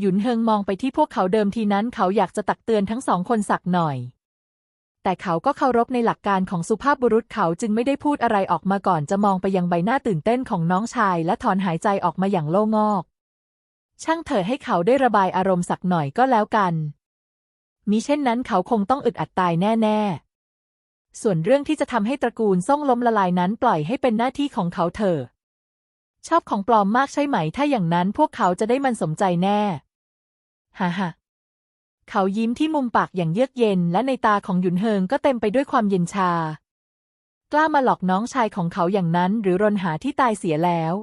หยุนเฮิงมองไปที่พวกเขาเดิมทีนั้นเขาอยากจะตักเตือนทั้งสองคนสักหน่อย แต่เขาก็เคารพในหลักการของสุภาพบุรุษเขาจึงไม่ได้พูดอะไรออกมาก่อนจะมองไปยังใบหน้าตื่นเต้นของน้องชายและถอนหายใจออกมาอย่างโล่งอก ช่างเถอะให้เขาได้ระบายอารมณ์สักหน่อยก็แล้วกันมิเช่นนั้นเขาคงต้องอึดอัดตายแน่ ๆ ส่วนเรื่องที่จะทำให้ตระกูลส่งล้มละลายนั้นปล่อยให้เป็นหน้าที่ของเขาเถอะชอบของปลอมมากใช่ไหม ถ้าอย่างนั้นพวกเขาจะได้มันสมใจแน่ ฮ่าฮ่าเขายิ้มที่มุมปากอย่างเยือกเย็น และในตาของหยุนเฮิงก็เต็มไปด้วยความเย็นชา กล้ามาหลอกน้องชายของเขาอย่างนั้น หรือรนหาที่ตายเสียแล้ว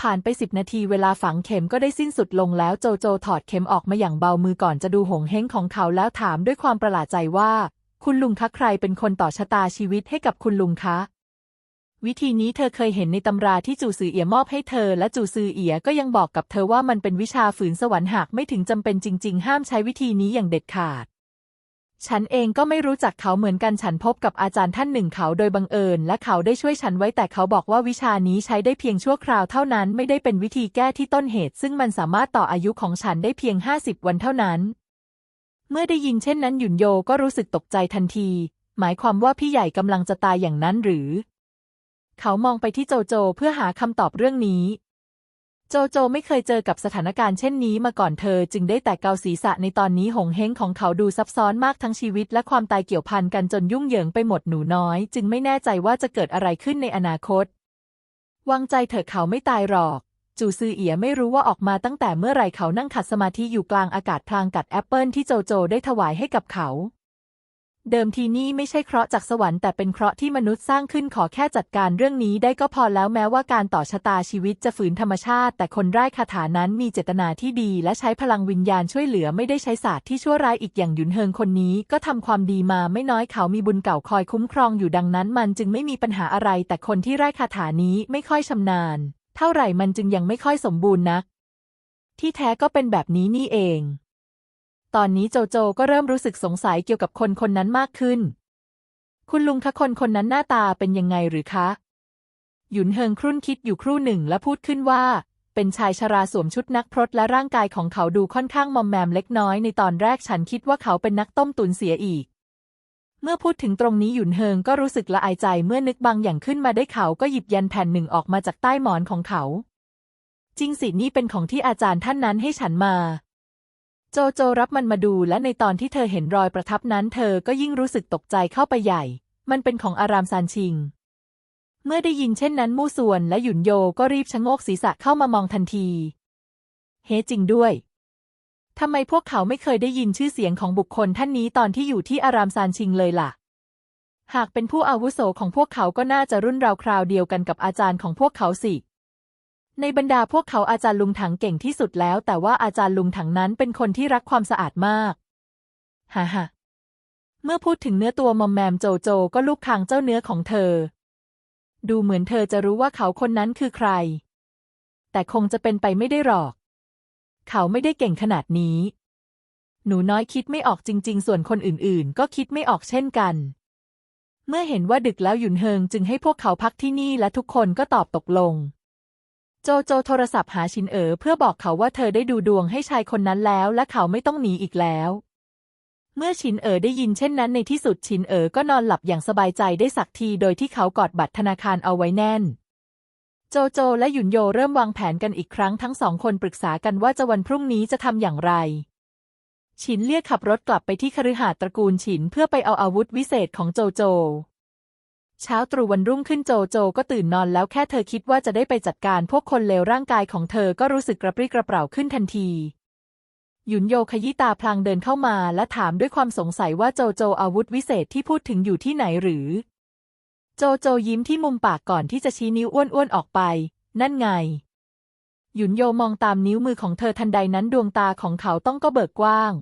ผ่านไปสิบนาทีเวลาฝังเข็มก็ได้สิ้นสุดลงแล้วโจโจถอดเข็มออกมาอย่างเบามือก่อนจะดูหงเฮงของเขาแล้วถามด้วยความประหลาดใจว่า คุณลุงคะใครเป็นคนต่อชะตาชีวิตให้กับคุณลุงคะ วิธีนี้เธอเคยเห็นในตำราที่จูซือเอียมอบให้เธอ และจูซือเอียก็ยังบอกกับเธอว่ามันเป็นวิชาฝืนสวรรค์หากไม่ถึงจำเป็นจริง ๆ ห้ามใช้วิธีนี้อย่างเด็ดขาด ฉันเองก็ไม่รู้จักเขาเหมือนกันฉันพบกับอาจารย์ท่านหนึ่งเขาโดยบังเอิญ และเขาได้ช่วยฉันไว้แต่เขาบอกว่าวิชานี้ใช้ได้เพียงชั่วคราวเท่านั้นไม่ได้เป็นวิธีแก้ที่ต้นเหตุ ซึ่งมันสามารถต่ออายุของฉันได้เพียงห้าสิบวันเท่านั้น เมื่อได้ยินเช่นนั้นหยุนโยก็รู้สึกตกใจทันที หมายความว่าพี่ใหญ่กำลังจะตายอย่างนั้นหรือ เขามองไปที่โจโจเพื่อหาคำตอบเรื่องนี้ โจโจไม่เคยเจอกับสถานการณ์เช่นนี้มาก่อนเธอจึงได้แต่เกาศีรษะในตอนนี้หงเฮงของเขาดูซับซ้อนมากทั้งชีวิตและความตายเกี่ยวพันกันจนยุ่งเหยิงไปหมดหนูน้อย จึงไม่แน่ใจว่าจะเกิดอะไรขึ้นในอนาคต วางใจเถอะเขาไม่ตายหรอกจูซือเอียไม่รู้ว่าออกมาตั้งแต่เมื่อไรเขานั่งขัดสมาธิอยู่กลางอากาศพลางกัดแอปเปิลที่โจโจได้ถวายให้กับเขา เดิมทีนี่ไม่ใช่เคราะห์จากสวรรค์แต่เป็นเคราะห์ที่มนุษย์สร้างขึ้นขอแค่จัดการเรื่องนี้ได้ก็พอแล้วแม้ว่าการต่อชะตาชีวิตจะฝืนธรรมชาติ แต่คนไร้คาถานั้นมีเจตนาที่ดี และใช้พลังวิญญาณช่วยเหลือไม่ได้ใช้ศาสตร์ที่ชั่วร้ายอีกอย่างหยุนเฮิงคนนี้ ก็ทำความดีมาไม่น้อยเขามีบุญเก่าคอยคุ้มครองอยู่ดังนั้น มันจึงไม่มีปัญหาอะไร แต่คนที่ไร้คาถานี้ไม่ค่อยชำนาญ เท่าไหร่มันจึงยังไม่ค่อยสมบูรณ์นัก ที่แท้ก็เป็นแบบนี้นี่เอง ตอนนี้โจโจก็เริ่มรู้สึกสงสัยเกี่ยวกับคนคนนั้นมากขึ้น คุณลุงคะคนคนนั้นหน้าตาเป็นยังไงหรือคะ หยุนเฮิงครุ่นคิดอยู่ครู่หนึ่งและพูดขึ้นว่า เป็นชายชราสวมชุดนักพรตและร่างกายของเขาดูค่อนข้างมอมแมมเล็กน้อยในตอนแรกฉันคิดว่าเขาเป็นนักต้มตุนเสียอีก เมื่อพูดถึงตรงนี้หยุนเฮิงก็รู้สึกละอายใจเมื่อนึกบางอย่างขึ้นมาได้เขาก็หยิบยันแผ่นหนึ่งออกมาจากใต้หมอนของเขา จริงสินี่เป็นของที่อาจารย์ท่านนั้นให้ฉันมา โจโจรับมันมาดูและในตอนที่เธอเห็นรอยประทับนั้นเธอก็ยิ่งรู้สึกตกใจเข้าไปใหญ่ มันเป็นของอารามซานชิง เมื่อได้ยินเช่นนั้นมู่ส่วนและหยุนโยก็รีบชะโงกศีรษะเข้ามามองทันที เฮจริงด้วยทำไมพวกเขาไม่เคยได้ยินชื่อเสียงของบุคคลท่านนี้ตอนที่อยู่ที่อารามซานชิงเลยล่ะ หากเป็นผู้อาวุโสของพวกเขาก็น่าจะรุ่นราวคราวเดียวกันกับอาจารย์ของพวกเขาสิ ในบรรดาพวกเขาอาจารย์ลุงถังเก่งที่สุดแล้ว แต่ว่าอาจารย์ลุงถังนั้นเป็นคนที่รักความสะอาดมากฮ่าฮ่าเมื่อพูดถึงเนื้อตัวมอมแมมโจโจก็ลูกคางเจ้าเนื้อของเธอ ดูเหมือนเธอจะรู้ว่าเขาคนนั้นคือใคร แต่คงจะเป็นไปไม่ได้หรอก เขาไม่ได้เก่งขนาดนี้ หนูน้อยคิดไม่ออกจริง ๆ ส่วนคนอื่นๆ ก็คิดไม่ออกเช่นกัน เมื่อเห็นว่าดึกแล้วหยุนเฮิงจึงให้พวกเขาพักที่นี่และทุกคนก็ตอบตกลง โจโจโทรศัพท์หาชินเอ๋อเพื่อบอกเขาว่าเธอได้ดูดวงให้ชายคนนั้นแล้ว และเขาไม่ต้องหนีอีกแล้ว เมื่อชินเอ๋อได้ยินเช่นนั้นในที่สุดชินเอ๋อก็นอนหลับอย่างสบายใจได้สักทีโดยที่เขากอดบัตรธนาคารเอาไว้แน่น โจโจและหยุนโยเริ่มวางแผนกันอีกครั้งทั้งสองคนปรึกษากันว่าจะวันพรุ่งนี้จะทำอย่างไรฉินเรียกขับรถกลับไปที่คฤหาสน์ตระกูลฉินเพื่อไปเอาอาวุธวิเศษของโจโจ เช้าตรู่วันรุ่งขึ้นโจโจก็ตื่นนอนแล้วแค่เธอคิดว่าจะได้ไปจัดการพวกคนเลวร่างกายของเธอก็รู้สึกกระปรี้กระเปร่าขึ้นทันที หยุนโยขยี้ตาพลางเดินเข้ามาและถามด้วยความสงสัยว่าโจโจอาวุธวิเศษที่พูดถึงอยู่ที่ไหนหรือ โจโจยิ้มที่มุมปากก่อนที่จะชี้นิ้วอ้วนๆออกไป นั่นไง หยุนโยมองตามนิ้วมือของเธอทันใดนั้นดวงตาของเขาต้องก็เบิกกว้าง